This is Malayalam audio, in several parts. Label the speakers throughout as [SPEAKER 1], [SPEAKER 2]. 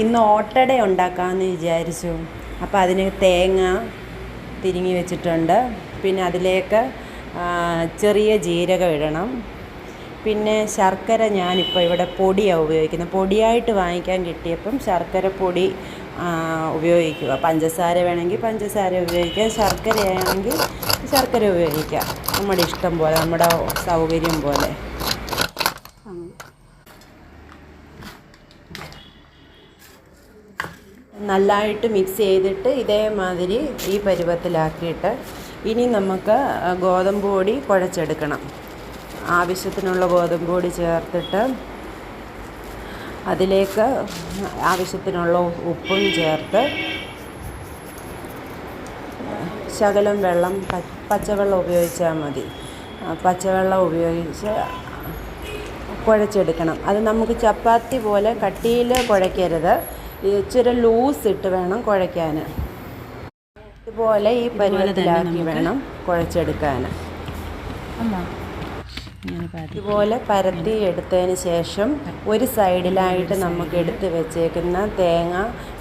[SPEAKER 1] ഇന്ന് ഓട്ടട ഉണ്ടാക്കാമെന്ന് വിചാരിച്ചു. അപ്പോൾ അതിന് തേങ്ങ തിരിങ്ങി വെച്ചിട്ടുണ്ട്. പിന്നെ അതിലേക്ക് ചെറിയ ജീരകം ഇടണം. പിന്നെ ശർക്കര ഞാനിപ്പോൾ ഇവിടെ പൊടിയാണ് ഉപയോഗിക്കുന്നത് പൊടിയായിട്ട് വാങ്ങിക്കാൻ കിട്ടിയപ്പം ശർക്കര പൊടി ഉപയോഗിക്കുക. പഞ്ചസാര വേണമെങ്കിൽ പഞ്ചസാര ഉപയോഗിക്കാം. ശർക്കര ആണെങ്കിൽ ശർക്കര ഉപയോഗിക്കുക നമ്മുടെ ഇഷ്ടം പോലെ നമ്മുടെ സൗകര്യം പോലെ. നല്ലതായിട്ട് മിക്സ് ചെയ്തിട്ട് ഇതേമാതിരി ഈ പരുവത്തിലാക്കിയിട്ട് ഇനി നമുക്ക് ഗോതമ്പ് പൊടി കുഴച്ചെടുക്കണം. ആവശ്യത്തിനുള്ള ഗോതമ്പ് പൊടി ചേർത്തിട്ട് അതിലേക്ക് ആവശ്യത്തിനുള്ള ഉപ്പും ചേർത്ത് ശകലം വെള്ളം പച്ചവെള്ളം ഉപയോഗിച്ചാൽ മതി. പച്ചവെള്ളം ഉപയോഗിച്ച് കുഴച്ചെടുക്കണം. അത് നമുക്ക് ചപ്പാത്തി പോലെ കട്ടിയിൽ കുഴയ്ക്കരുത്. ഇച്ചിരി ലൂസ് ഇട്ട് വേണം കുഴയ്ക്കാൻ ഇതുപോലെ ഈ പരുവത്തിലാക്കി വേണം കുഴച്ചെടുക്കാൻ ഇതുപോലെ പരത്തി എടുത്തതിന് ശേഷം ഒരു സൈഡിലായിട്ട് നമുക്ക് എടുത്ത് വെച്ചേക്കുന്ന തേങ്ങ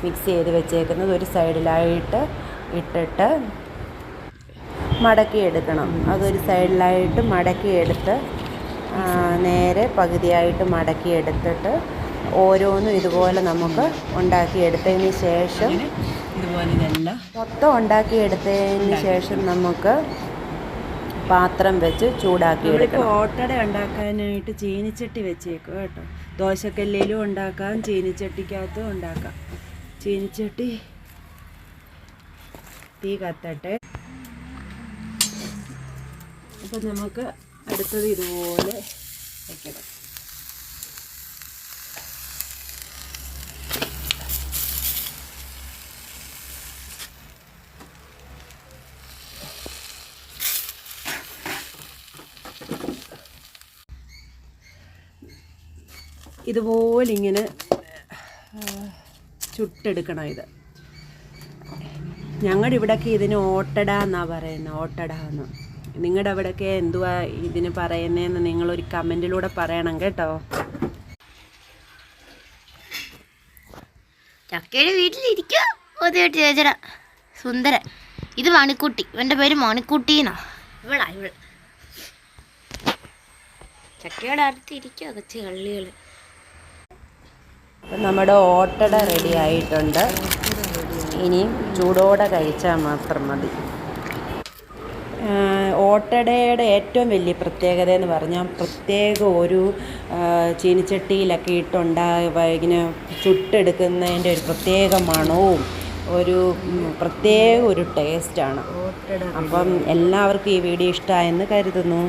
[SPEAKER 1] മിക്സ് ചെയ്ത് വെച്ചേക്കുന്നത് ഒരു സൈഡിലായിട്ട് ഇട്ടിട്ട് മടക്കി എടുക്കണം. അതൊരു സൈഡിലായിട്ട് മടക്കി എടുത്ത് നേരെ പകുതിയായിട്ട് മടക്കി എടുത്തിട്ട് ഓരോന്നും ഇതുപോലെ നമുക്ക് ഉണ്ടാക്കിയെടുത്തതിന് ശേഷം
[SPEAKER 2] ഇതുപോലെ ഇതല്ല
[SPEAKER 1] മൊത്തം ഉണ്ടാക്കിയെടുത്തതിന് ശേഷം നമുക്ക് പാത്രം വെച്ച് ചൂടാക്കി എടുക്കണം ഓട്ടട ഉണ്ടാക്കാനായിട്ട് ചീനിച്ചട്ടി വെച്ചേക്കും കേട്ടോ. ദോശക്കല്ലിലും ഉണ്ടാക്കാം ചീനിച്ചട്ടിക്കകത്തും ഉണ്ടാക്കാം. ചീനിച്ചട്ടി തീ കത്തട്ടെ. അപ്പം നമുക്ക് അടുത്തത് ഇതുപോലെ വയ്ക്കണം ഇതുപോലെ ഇങ്ങനെ ചുട്ടെടുക്കണം ഇത്. ഞങ്ങളുടെ ഇവിടെയൊക്കെ ഇതിന് ഓട്ടട എന്നാണ് പറയുന്നത് ഓട്ടട എന്ന്. നിങ്ങളുടെ അവിടെയൊക്കെ എന്തുവാ ഇതിന് പറയുന്നതെന്ന് നിങ്ങളൊരു കമന്റിലൂടെ പറയണം കേട്ടോ.
[SPEAKER 3] ചക്കയുടെ വീട്ടിലിരിക്കും ചേച്ചട സുന്ദരൻ ഇത് മണിക്കുട്ടി ഇവന്റെ പേര് മണിക്കുട്ടി എന്നാ. ഇവളാ ഇവൾ ചക്കയുടെ അടുത്ത് ഇരിക്കുക കൊച്ചു കള്ളികൾ
[SPEAKER 1] നമ്മുടെ ഓട്ടട റെഡി ആയിട്ടുണ്ട്. ഇനിയും ചൂടോടെ കഴിച്ചാൽ മാത്രം മതി. ഓട്ടടയുടെ ഏറ്റവും വലിയ പ്രത്യേകത എന്ന് പറഞ്ഞാൽ പ്രത്യേക ഒരു ചീനിച്ചട്ടിയിലൊക്കെ ഇട്ടുണ്ടാ ഇങ്ങനെ ചുട്ടെടുക്കുന്നതിന്റെ ഒരു പ്രത്യേക മണവും ഒരു പ്രത്യേക ഒരു ടേസ്റ്റാണ് അപ്പം എല്ലാവർക്കും ഈ വീഡിയോ ഇഷ്ടമായെന്ന് കരുതുന്നു.